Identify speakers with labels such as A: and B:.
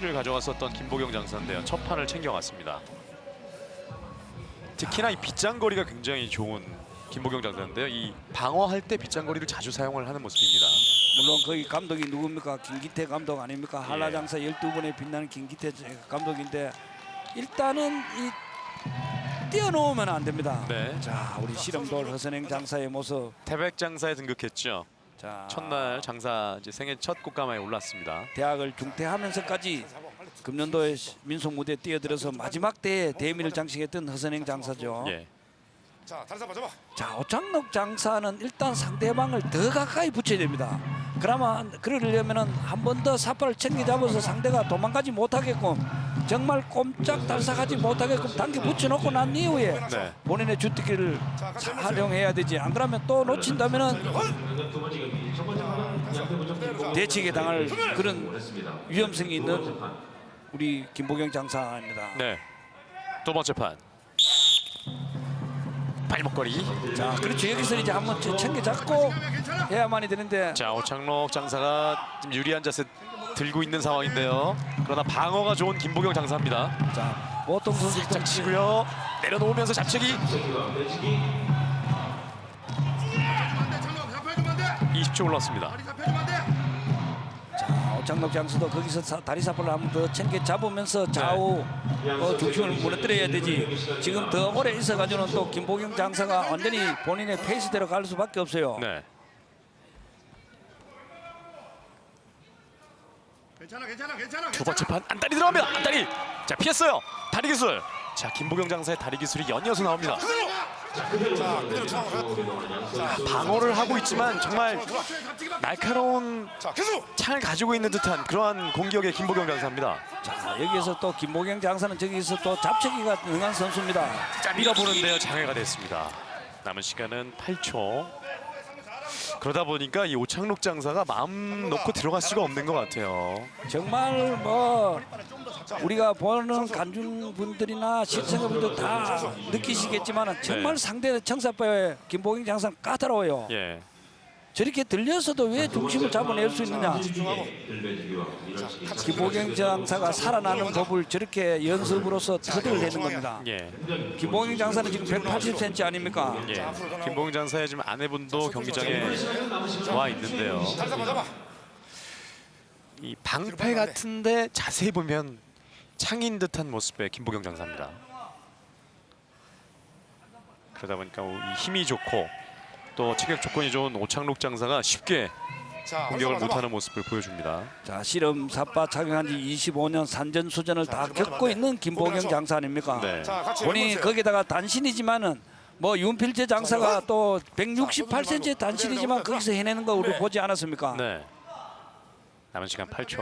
A: 를 가져갔었던 김보경 장사인데요. 첫 판을 챙겨갔습니다. 특히나 이 빗장거리가 굉장히 좋은 김보경 장사인데요. 이 방어할 때 빗장거리를 자주 사용을 하는 모습입니다.
B: 물론 거기 감독이 누굽니까? 김기태 감독 아닙니까?
A: 예.
B: 한라장사 12번에 빛나는 김기태 감독인데 일단은 이 뛰어놓으면 안 됩니다.
A: 네.
B: 자, 우리 실험돌 허선행 장사의 모습.
A: 태백 장사에 등극했죠.
B: 자,
A: 첫날 장사 이제 생애 첫 꽃가마에 올랐습니다.
B: 대학을 중퇴하면서까지 금년도에 민속 무대에 뛰어들어서 마지막 대회 대미를 장식했던 허선행 장사죠.
A: 예.
C: 자, 다리 잡아 잡아.
B: 자, 오창록 장사는 일단 상대방을 더 가까이 붙여야 됩니다. 그러면 그러려면은 한 번 더 사파를 챙겨 잡아서 상대가 도망가지 못하게끔 정말 꼼짝 달싹하지 못하게끔 당겨 붙여놓고 난 이후에
A: 네.
B: 본인의 주특기를 활용해야 되지. 안 그러면 또 놓친다면은 대치게 당할 그런 위험성이 있는 우리 김보경 장사입니다.
A: 네. 두 번째 판. 발목걸이.
B: 자, 그렇죠. 여기서 이제 한번 챙겨 잡고 해야만이 되는데
A: 자 오창록 장사가 지금 유리한 자세 들고 있는 상황인데요. 그러나 방어가 좋은 김보경 장사입니다.
B: 자, 보통 선수들
A: 살짝 치고요. 내려놓으면서 잡채기.
C: 안돼 장로 잡혀주면 안 돼.
A: 20초 올랐습니다.
B: 오창록 장수도 거기서 사- 다리 사포를 한번 더 챙겨 잡으면서 좌우 어, 중심을 무너뜨려야 되지. 지금 더 오래 있어가지고는 또 김보경 장사가 완전히 본인의 페이스대로 갈 수밖에 없어요.
A: 네.
C: 괜찮아 괜찮아 괜찮아.
A: 두 번째 판 안다리 들어갑니다. 안다리. 자 피했어요. 다리 기술. 자 김보경 장사의 다리 기술이 연이어서 나옵니다.
C: 그대로. 자, 그대로 자,
A: 방어를 하고 있지만 정말. 날카로운
C: 자, 계속.
A: 창을 가지고 있는 듯한 그러한 공격의 김보경 장사입니다.
B: 자, 여기에서 또 김보경 장사는 저기서 또 잡채기가 능한 선수입니다.
A: 자 밀어보는데요. 장애가 됐습니다. 남은 시간은 8초. 그러다 보니까 이 오창록 장사가 마음 놓고 들어갈 수가 없는 것 같아요.
B: 정말 뭐 우리가 보는 관중분들이나 시청자분들 다 느끼시겠지만 정말 상대 청사파의 김보경 장사는 까다로워요.
A: 예.
B: 저렇게 들려서도 왜 중심을 잡아낼 수 있느냐? 김보경 장사가 살아나는 법을 저렇게 연습으로서 터득을 내는 겁니다.
A: 예.
B: 김보경 장사는 지금 180cm 아닙니까?
A: 예. 김보경 장사의 지금 아내분도 경기장에 와 있는데요. 이 방패 같은데 자세히 보면 창인 듯한 모습의 김보경 장사입니다. 그러다 보니까 이 힘이 좋고 또 체격 조건이 좋은 오창록 장사가 쉽게
C: 자,
A: 공격을
C: 잡아, 잡아.
A: 못하는 모습을 보여줍니다.
B: 자 실험 사파 착용한 지 25년 산전수전을 다 겪고 있는 김보경 장사 아닙니까?
A: 네.
C: 자, 해보세요.
B: 거기다가 단신이지만은 뭐 윤필재 장사가 또 168cm 단신이지만 거기서 해내는 거 우리 보지 않았습니까?
A: 네. 남은 시간 8초.